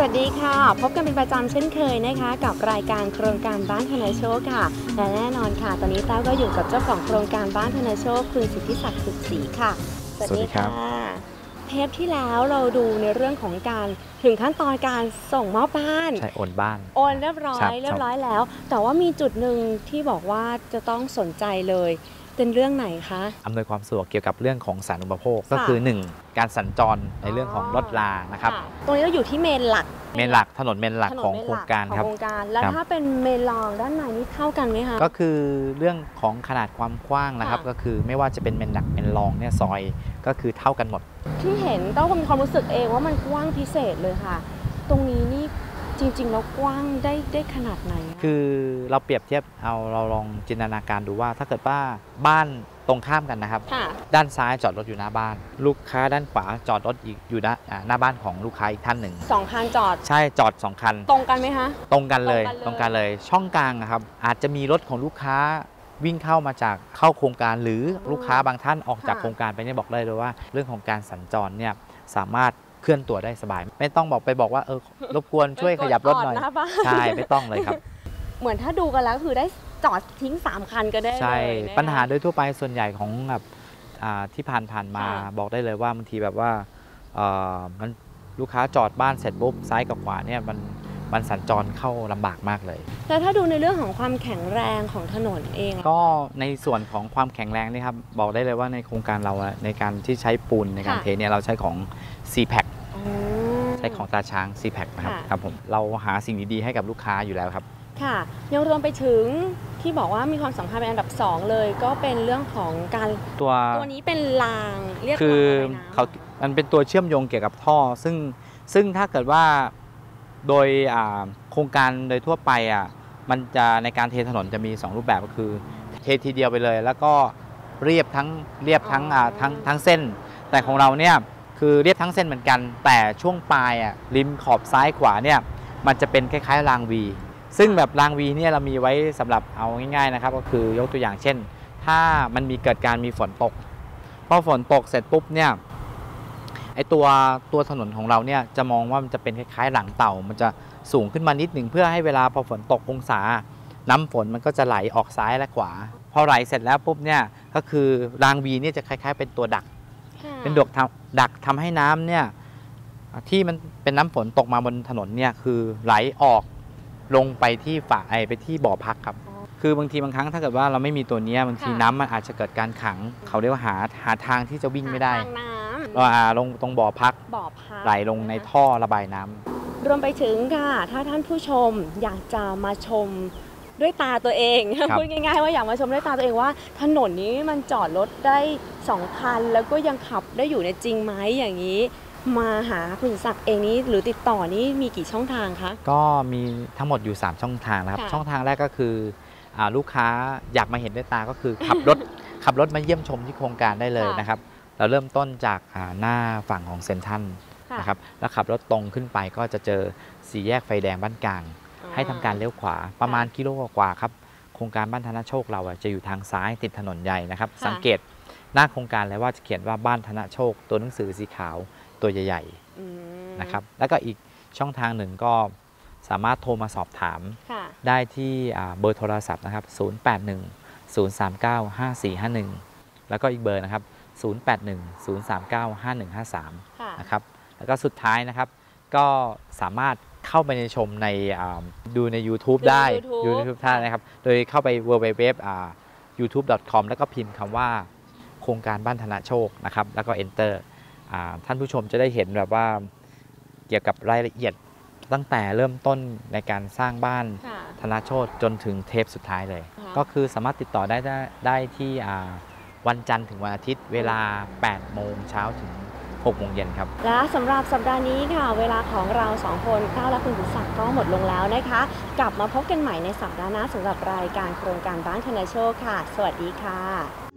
พบกันเป็นประจำเช่นเคยนะคะ กับรายการโครงการบ้านธนาโชคค่ะ และแน่นอนค่ะ ตอนนี้แต้วก็อยู่กับเจ้าของโครงการบ้านธนาโชคคุณสิทธิศักดิ์สุขศรีค่ะ สวัสดีครับเทปที่แล้วเราดูในเรื่องของการถึงขั้นตอนการส่งมอบบ้าน ใช่โอนบ้าน โอนเรียบร้อครัยบเรียบร้อยแล้ว แต่ว่ามีจุดหนึ่งที่บอกว่าจะต้องสนใจเลย เป็นเรื่องไหนคะ อำนวยความสะดวกเกี่ยวกับเรื่องของสารุปโภค ก็ค่ะคือ 1 การสัญจรในเรื่องของรถลานะครับะตรงนี้เราอยู่ที่เมนหลัก เมนหลักถนนเมนหลักถนนของเมนโครหงลัการของครับโครงการแล้วครับถ้าเป็นเมนรองด้านในนี่เท่ากันไหมคะ ก็คือเรื่องของขนาดความกว้างนะครับค่ะก็คือไม่ว่าจะเป็นเมนหลักเมนรองเนี่ยซอยก็คือเท่ากันหมด ที่เห็นต้องมีความรู้สึกเองว่ามันกว้างพิเศษเลยค่ะ ตรงนี้นี่ จริงๆแล้วกว้างได้ได้ขนาดไหนอะคือเราเปรียบเทียบเอาเราลองจินตนาการดูว่า ถ้าเกิดว่าบ้านตรงข้ามกันนะครับค่ะด้านซ้ายจอดรถอยู่หน้าบ้าน ลูกค้าด้านขวาจอดรถอีกอยู่ด้านอ่าหน้าบ้านของลูกค้าอีกท่านหนึ่งสองคันจอดใช่จอดสองคัน ตรงกันไหมคะตรงกันเลยตตรรงงกักันนเลเลยยช่องกลางอะครับอาจจะมีรถของลูกค้าวิ่งเข้ามาจากเข้าโครงการหรือลูกค้าบางท่านออกจากค่ะโครงการไปเนี่ยบอกได้เลยว่า เรื่องของการสัญจรเนี่ยสามารถ เคลื่อนตัวได้สบาย ไม่ต้องบอกไปบอกว่าเออรบกวนช่วยขยับรถหน่อยกดดบ้านใช่ไม่ต้องเลยครับ เหมือนถ้าดูกันแล้วคือได้จอดทิ้ง 3 คันก็ได้ใช่เลยนะคะปัญหาโดยทั่วไปส่วนใหญ่ของแบบอ่าที่ผ่านผ่านๆมาค่ะบอกได้เลยว่าบางทีแบบว่าเอ่อมันลูกค้าจอดบ้านเสร็จปุ๊บซ้ายกับขวาเนี่ยมันมันสัญจรเข้าลำบากมากเลย แล้วถ้าดูในเรื่องของความแข็งแรงของถนนเองอะก็ในส่วนของความแข็งแรงนี่ครับบอกได้เลยว่าในโครงการเราอะในการที่ใช้ปูนในการค่ะเทเนี่ยเราใช้ของ c p a c อืม ใช้ของตาช้าง c p a c นะครับค่ะ ครับผมเราหาสิ่งดีๆให้กับลูกค้าอยู่แล้วครับ ค่ะ ยังรวมไปถึงที่บอกว่ามีความสำคัญเป็นอันดับ 2 เลย ก็เป็นเรื่องของการตัวตัวนี้เป็นรางเรียกคือรางระบายน้ำ เขามันเป็นตัวเชื่อมโยงเกี่ยวกับท่อ ซึ่งซึ่งถ้าเกิดว่าโดยอ่าโครงการโดยทั่วไปอะมันจะในการเทถนนจะมี 2 รูปแบบก็คือเททีเดียวไปเลย แล้วก็เรียบทั้งเรียบทั้งอ่าทั้งทั้งเส้น แต่ของเราเนี่ย คือเรียบทั้งเส้นเหมือนกัน แต่ช่วงปลายอะริมขอบซ้ายขวาเนี่ยมันจะเป็นคล้ายๆรางวีซึ่งแบบรางวีเนี่ยเรามีไว้สำหรับเอาง่ายๆนะครับก็คือยกตัวอย่างเช่น ถ้ามันมีเกิดการมีฝนตกพอฝนตกเสร็จปุ๊บเนี่ยไอตัวตัวถนนของเราเนี่ยจะมองว่ามันจะเป็นคล้ายๆหลังเต่า มันจะสูงขึ้นมานิดหนึ่งเพื่อให้เวลาพอฝนตกองศา น้ำฝนมันก็จะไหลออกซ้ายและขวา พอไหลเสร็จแล้วปุ๊บเนี่ยก็คือรางวีเนี่ยจะคล้ายๆ เป็นตัวดัก เป็นดกทำดักทำให้น้ำเนี่ยที่มันเป็นน้ำฝนตกมาบนถนนเนี่ยคือไหลออกลงไปที่ฝาไอไปที่บ่อพักครับ คือบางทีบางครั้งถ้าเกิดว่าเราไม่มีตัวเนี้ยบางทีค่ะน้ำมันอาจจะเกิดการขัง เขาเรียกว่าหาหาทางที่จะวิ่งไม่ได้ทางน้เราอ่าลงตรงบ่อพักำบ่อพักไหลลงในท่อระบายน้ำรวมไปถึงค่ะถ้าท่านผู้ชมอยากจะมาชม ด้วยตาตัวเองครับ พูดง่ายๆว่าอยากมาชมด้วยตาตัวเองว่า ถนนนี้มันจอดรถได้สองคันแล้วก็ยังขับได้อยู่ในจริงไหมอย่างนี้ มาหาคุณศักดิ์เองนี้หรือติดต่อนี้มีกี่ช่องทางคะ ก็มีทั้งหมดอยู่ 3 ช่องทางนะครับ ค่ะ ช่องทางแรกก็คืออาลูกค้าอยากมาเห็นด้วยตาก็คือขับรถ ขับรถมาเยี่ยมชมที่โครงการได้เลยค่ะนะครับ เราเริ่มต้นจากอ่าหน้าฝั่งของเซนทรันค่ะนะครับแล้วขับรถตรงขึ้นไปก็จะเจอสี่แยกไฟแดงบ้านกลาง ให้ทำการเลี้ยวขวาประมาณกิโลกว่าๆครับโครงการบ้านธนโชคเราอะจะอยู่ทางซ้ายติดถนนใหญ่นะครับค่ะสังเกตหน้าโครงการเลยว่าจะเขียนว่าบ้านธนโชค ตัวหนังสือสีขาวตัวใหญ่อืมๆนะครับแล้วก็อีกช่องทางหนึ่งก็สามารถโทรมาสอบถามค่ะได้ที่อ่าเบอร์โทรศัพท์นะครับ 081 039 5451 แล้วก็อีกเบอร์นะครับ 081 039 5153ค่ะนะครับ แล้วก็สุดท้ายนะครับ ก็สามารถ เข้าไปในชมในอ่าดูใน YouTube ดูได้ YouTube ดูใน YouTube ได้นะครับ โดยเข้าไป www อ่า youtube.com แล้วก็พิมพ์คำว่าโครงการบ้านธนาโชคนะครับ แล้วก็ enter อ่าท่านผู้ชมจะได้เห็นแบบว่าเกี่ยวกับรายละเอียดตั้งแต่เริ่มต้นในการสร้างบ้านค่ะธนาโชคจนถึงเทปสุดท้ายเลยค่ะก็คือสามารถติดต่อได้ได้ได้ที่อ่าวันจันทร์ถึงวันอาทิตย์ เวลา 8 โมงเช้าถึง 6โมงเย็นครับ และสำหรับสัปดาห์นี้ค่ะ เวลาของเราสองคนก้าวและคุณสุศักก็หมดลงแล้วนะคะ กลับมาพบกันใหม่ในสัปดาห์หน้าสำหรับรายการโครงการบ้านธนาโชคค่ะ สวัสดีค่ะ